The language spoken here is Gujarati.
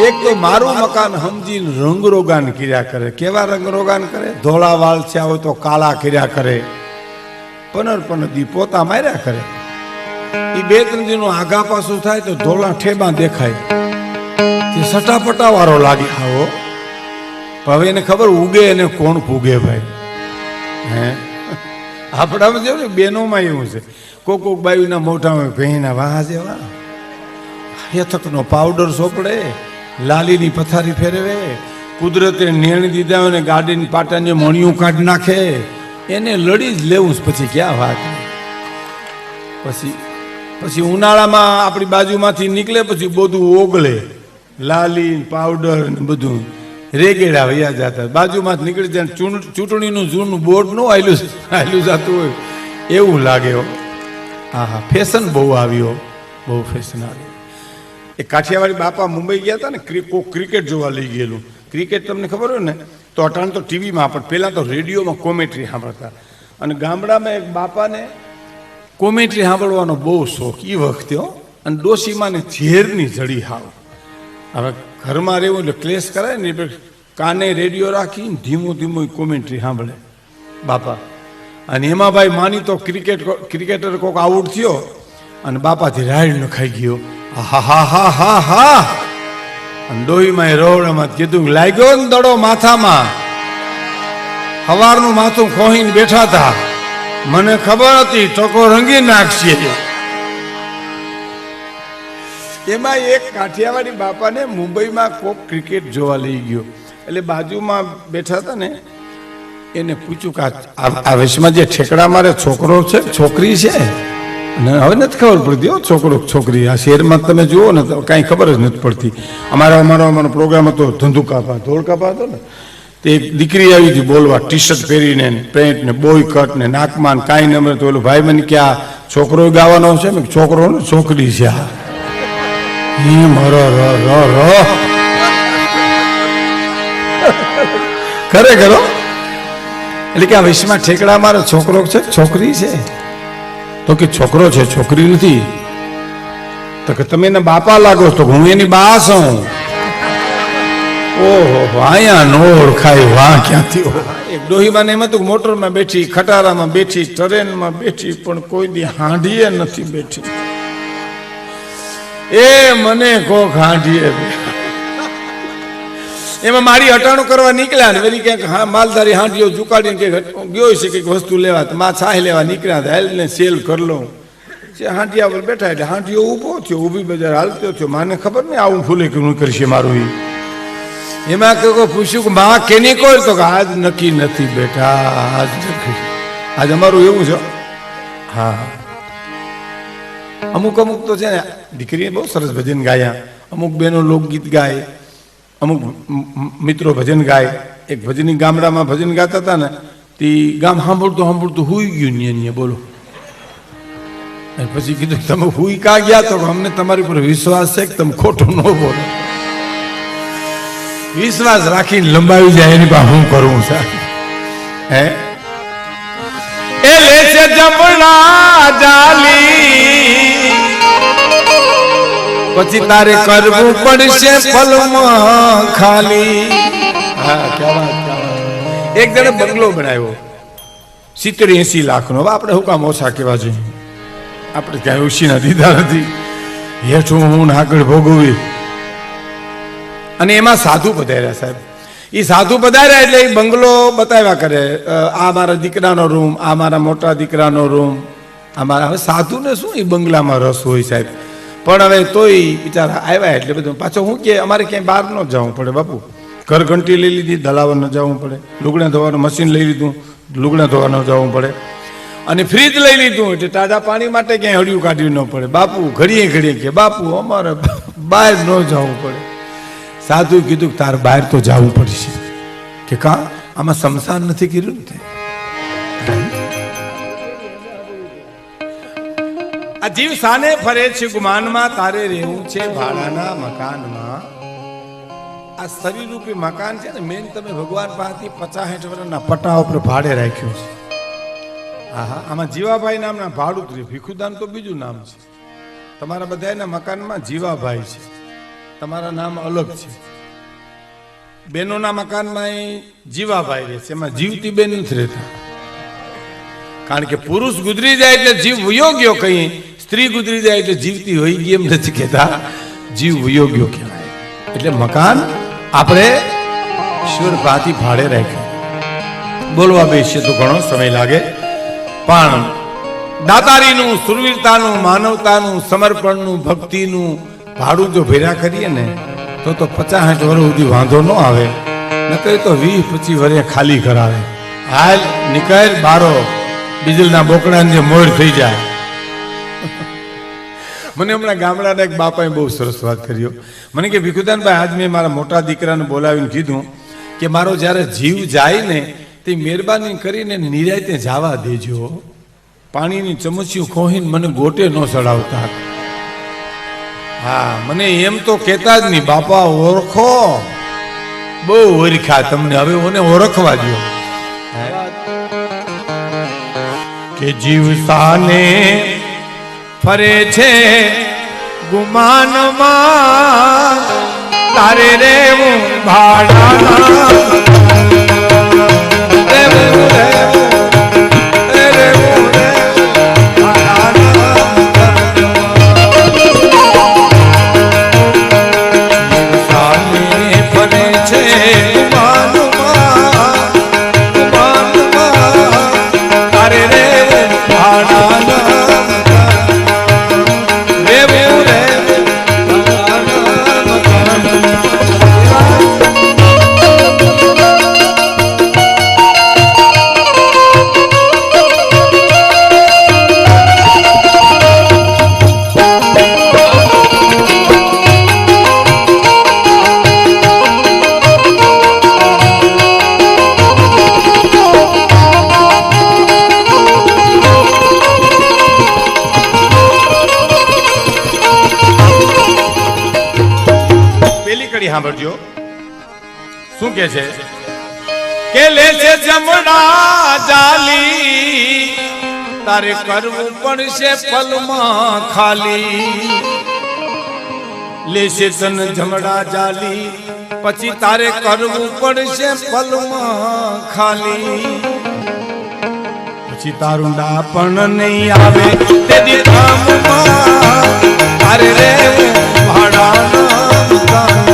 એક તો મારું મકાન સમજીને રંગરોગાન કર્યા કરે. કેવા રંગરોગાન કરે? ધોળા વાલ છે હોય તો કાળા કર્યા કરે. પનર પનર પોતા માર્યા કરે. એ બે ત્રણ દીનો આગા પાછું થાય તો ધોળા ઠેબા દેખાય. તે સટાપટા વાળો લાગે, આવો. હવે એને ખબર ઉગે એને કોણ પૂગે ભાઈ. હે? આપણામાં જેવું ને, બેનોમાં એવું છે. કોક કોક બાયુના મોઢામાં ભેંના વાહ જેવા. હેથકનો પાવડર સોપડે. લાલીની પથારી ફેરવે, કુદરતે નેણ દીધા હોય ને ગાડીની પાટાને મણિયું કાઢી નાખે. એને લડી જ લેવું પછી ક્યાં વાત? પછી પછી ઉનાળામાં આપણી બાજુમાંથી નીકળે, પછી બધું ઓગળે. લાલી પાવડર ને બધું રેગેડા વયા જતા. બાજુમાંથી નીકળી જાય ચૂંટ- ચૂંટણીનું જૂનું બોર્ડનું આયલું આયલું જતું હોય. એવું લાગે હા. હા ફેશન બહુ આવ્યો. બહુ ફેશન આવ્યો. એ કાઠિયાવાડી બાપા મુંબઈ ગયા હતા ને કોક ક્રિકેટ જોવા લઈ ગયેલું. ક્રિકેટ તમને ખબર હોય ને, તો અટાણ તો ટીવીમાં પણ પહેલાં તો રેડિયોમાં કોમેન્ટ્રી સાંભળતા. અને ગામડામાં એક બાપાને કોમેન્ટ્રી સાંભળવાનો બહુ શોખ. એ વખતે હો, અને ડોશીમાને ઝેરની જડી હાવ. હવે ઘરમાં રહેવું એટલે ક્લેશ કરાય ને એ કાને રેડિયો રાખીને ધીમું ધીમું કોમેન્ટ્રી સાંભળે બાપા. અને એમાં ભાઈ માની તો ક્રિકેટ ક્રિકેટર કોઈક આઉટ થયો અને બાપાથી રાઈડ ન ખાઈ ગયો. હા હા હા હા હા. અને ડોહીમાં રોવડામાં કીધું લાગ્યો ને દડો માથામાં. સવારનું માથું ખોહીને બેઠા હતા. મને ખબર હતી, ટકો રંગી નાખશે. એમાં એક કાઠિયાવાડી બાપાને મુંબઈમાં કોક ક્રિકેટ જોવા લઈ ગયો. એટલે બાજુમાં બેઠા હતા ને, એને પૂછ્યું કે આ- આ જે ઠેકડા મારે છોકરો છે, છોકરી છે? હવે નથી ખબર પડતી. હો, છોકરો, છોકરી, આ શહેરમાં તમે જુઓ ને, તો કાંઈ ખબર જ નથી પડતી. અમારો અમારો અમારો પ્રોગ્રામ હતો ધંધુ કાપા ધોળ કાપા હતો ને, તે એક દીકરી આવી હતી બોલવા ટી શર્ટ પહેરીને પેન્ટ ને બોય કટ ને, નાકમાં ને કાંઈ ન મળે તો ઓલો ભાઈ મને કે આ છોકરો ગાવાનો છે ને છોકરો ને છોકરી છે આ. મારો ર ર ખરેખર. એટલે કે આ વિશ્વમાં ઠેકડા મારો છોકરો છે, છોકરી છે. તો કે છોકરો છે, છોકરી નથી. તો કે તમે એને બાપા લાગો તો હું એની બા છું. ઓહો અહીંયા નો ઓળખાય, વાહ, ક્યાંથી? એક ડોહીમાં એમ હતું મોટરમાં બેઠી, ખટારામાં બેઠી ટ્રેનમાં બેઠી, પણ કોઈ દી હાંડીએ નથી બેઠી. એ મને કોક હાંડીએ એમાં મારી હટાણું કરવા નીકળ્યા ને વળી ક્યાંક હા, માલધારી હાંડીઓ ચુકાડીને કે ગયો છે કંઈક વસ્તુ લેવા, તો માં છાય લેવા નીકળ્યા હતા. હેલને સેલ કરી લઉં. જે હાંડિયા પર બેઠા એટલે હાંડિયો ઊભો થયો, ઊભી બજાર હાલતો થયો. માને ખબર નહીં આવું ફૂલે કે હું કરશે મારું એ એમાં કોઈ પૂછ્યું કે માં, કેની કોઈ તો કે આજ નક્કી નથી બેટા, આજ નક્કી. આજ અમારું એવું છે. હા. અમુક અમુક તો છે ને, દીકરીએ બહુ સરસ ભજન ગાયા. અમુક બહેનો લોકગીત ગાય. અમુક મિત્રો ભજન ગાય, એક ભજની ગામડામાં ભજન ગાતા હતા ને, તે ગામ સાંભળતું સાંભળતું હુઈ ગયું ને બોલો. પછી કીધું, તમે હુઈ કા ગયા તો અમને તમારી ઉપર વિશ્વાસ છે કે તમે ખોટું ન બોલો. વિશ્વાસ રાખીને લંબાવી જાય, એની પાસે હું કરું છે? હે? એ લે છે જમણા જાલી પછી તારે કરવું પડશે પલમાં ખાલી. હા એક જણે બંગલો બનાવ્યો. સિત્તેર એસી લાખનો. આપણે શું કામ ઓછા કહેવા જોઈએ? આપણે ક્યાંય ઓછીના દીધા નથી. હેઠું હું આગળ ભોગવી. અને એમાં સાધુ પધાર્યા, સાહેબ. એ સાધુ પધાર્યા એટલે એ બંગલો બતાવ્યા કરે. આ મારા દીકરાનો રૂમ, આ મારા મોટા દીકરાનો રૂમ. આ મારા હવે સાધુને શું એ બંગલામાં રસ હોય, સાહેબ? પણ હવે તોય બિચારા આવ્યા એટલે બધું. પાછો હું કે અમારે ક્યાંય બહાર ન જવું પડે બાપુ. ઘર ઘંટી લઈ લીધી, દલાવર ન જવું પડે. લુગડા ધોવાનું મશીન લઈ લીધું, લુગડા ધોવા ન જવું પડે. અને ફ્રીજ લઈ લીધું એટલે તાજા પાણી માટે ક્યાંય હળિયું કાઢ્યું ન પડે. બાપુ ઘડીએ ઘડીએ કે, બાપુ, અમારે બહાર ન જવું પડે. સાધુ કીધું તાર બહાર તો જવું પડશે. કે કા, આમાં સમસાન નથી કર્યું ને આ જીવ સાને ફરે છે ગુમાનમાં, તારે રહેવું છે ભાડાના મકાનમાં. આ શરીર રૂપી મકાન છે ને, મેન તમે ભગવાન પાસેથી પચાસ હેઠ વર્ષના પટ્ટા ઉપર ભાડે રાખ્યું છે. હા હા આમાં જીવાભાઈ નામના ભાડું ભીખુદાન તો બીજું નામ છે. તમારા બધાના મકાનમાં જીવાભાઈ છે. તમારા નામ અલગ છે. બેનોના મકાનમાં જીવાભાઈ રહે છે, એમાં જીવતી બેન નથી રહેતા. કારણ કે પુરુષ ગુજરી જાય એટલે જીવ યોગ્ય કહીએ. સ્ત્રી ગુજરી જાય એટલે જીવતી હોય ગઈ એમ નથી કહેતા. જીવ વિયોગ્યો કહેવાય. એટલે મકાન આપણે ઈશ્વર ભાતી ભાડે રાખ્યું. બોલવા બેસીએ તો ઘણો સમય લાગે. પણ દાતારીનું, સુરવીરતાનું, માનવતાનું, સમર્પણનું, ભક્તિનું ભાડું જો ભેરા કરીએ ને, તો તો પચાસ સાઠ વર્ષ સુધી વાંધો ન આવે. નકર તો વીસ પચીસ વર્ષે ખાલી કરાવે. હાલ નીકળ બારો, ડીઝલના બોકડાને જે મોર થઈ જાય. મને હમણાં ગામડાના એક બાપાએ બહુ સરસ વાત કર્યો મને કે, ભીખુદાનભાઈ, આજ મેં મારા મોટા દીકરાને બોલાવીને કીધું કે મારો જ્યારે જીવ જાય ને, તે મહેરબાની કરીને નિરાયતે જવા દેજો પાણીની ચમચીઓ ખોહીને મને ગોટે ન ચડાવતા. હા, મને એમ તો કહેતા જ નહીં, બાપા, ઓળખો. બહુ ઓળખા તમને, હવે મને ઓળખવા દો કે જીવ સાને ફરે છે ગુમાનમાં. તારે રેવું ભાડાના પેલી કડી સાંભળજો. શું કે છે? કે લે છે જમણા જાલી, તારે કરવું પડશે પલમાં ખાલી. લેશે તન જમડા જાલી, પછી તારે કરવું પડશે પલમાં ખાલી. પછી તારું ડાપણ નહીં આવે તેથી કામમાં તારે રે ભાડાના Córdoba